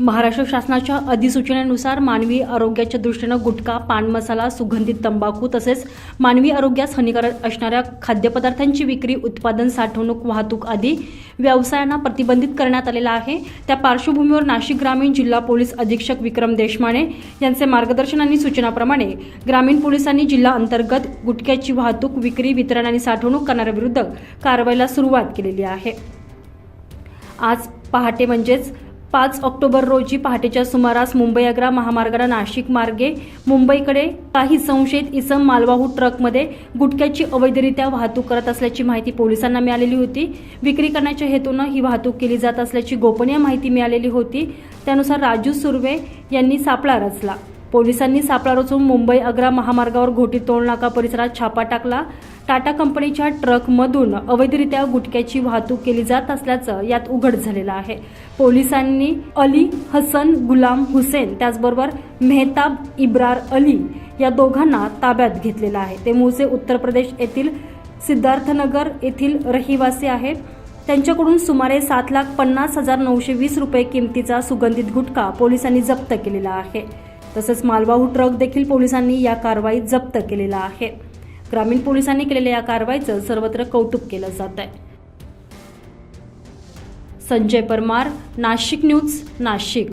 महाराष्ट्र शासनाच्या अधिसूचनेनुसार मानवी आरोग्याच्या दृष्टीनं गुटखा पान मसाला सुगंधित तंबाखू तसेच मानवी आरोग्यास हानिकारक असणाऱ्या खाद्यपदार्थांची विक्री उत्पादन साठवणूक वाहतूक आदी व्यवसायांना प्रतिबंधित करण्यात आलेला आहे. त्या पार्श्वभूमीवर नाशिक ग्रामीण जिल्हा पोलीस अधीक्षक विक्रम देशमाने यांचे मार्गदर्शन आणि सूचनाप्रमाणे ग्रामीण पोलिसांनी जिल्हा अंतर्गत गुटख्याची वाहतूक विक्री वितरण आणि साठवणूक करणाऱ्याविरुद्ध कारवाईला सुरुवात केलेली आहे. आज पहाटे म्हणजेच पाच ऑक्टोबर रोजी पहाटेच्या सुमारास मुंबई आग्रा महामार्गाला नाशिक मार्गे मुंबईकडे काही संशयित इसम मालवाहू ट्रकमध्ये गुटख्याची अवैधरित्या वाहतूक करत असल्याची माहिती पोलिसांना मिळालेली होती. विक्री करण्याच्या हेतूनं ही वाहतूक केली जात असल्याची गोपनीय माहिती मिळालेली होती. त्यानुसार राजू सुर्वे यांनी सापळा रचला. पोलिसांनी सापळा रचून मुंबई आग्रा महामार्गावर घोटी टोल नाका परिसरात छापा टाकला. टाटा कंपनीच्या ट्रकमधून अवैधरित्या गुटख्याची वाहतूक केली जात असल्याचं यात उघड झालेलं आहे. पोलिसांनी अली हसन गुलाम हुसेन त्याचबरोबर मेहताब इब्रार अली या दोघांना ताब्यात घेतलेलं आहे. ते मूळचे उत्तर प्रदेश येथील सिद्धार्थनगर येथील रहिवासी आहेत. त्यांच्याकडून सुमारे सात लाख पन्नास हजार नऊशे वीस रुपये किमतीचा सुगंधित गुटखा पोलिसांनी जप्त केलेला आहे. तसंच मालवाहू ट्रक देखील पोलिसांनी या कारवाईत जप्त केलेला आहे. ग्रामीण पोलिसांनी केलेल्या या कारवाईचं सर्वत्र कौतुक केलं जात आहे. संजय परमार नाशिक न्यूज नाशिक.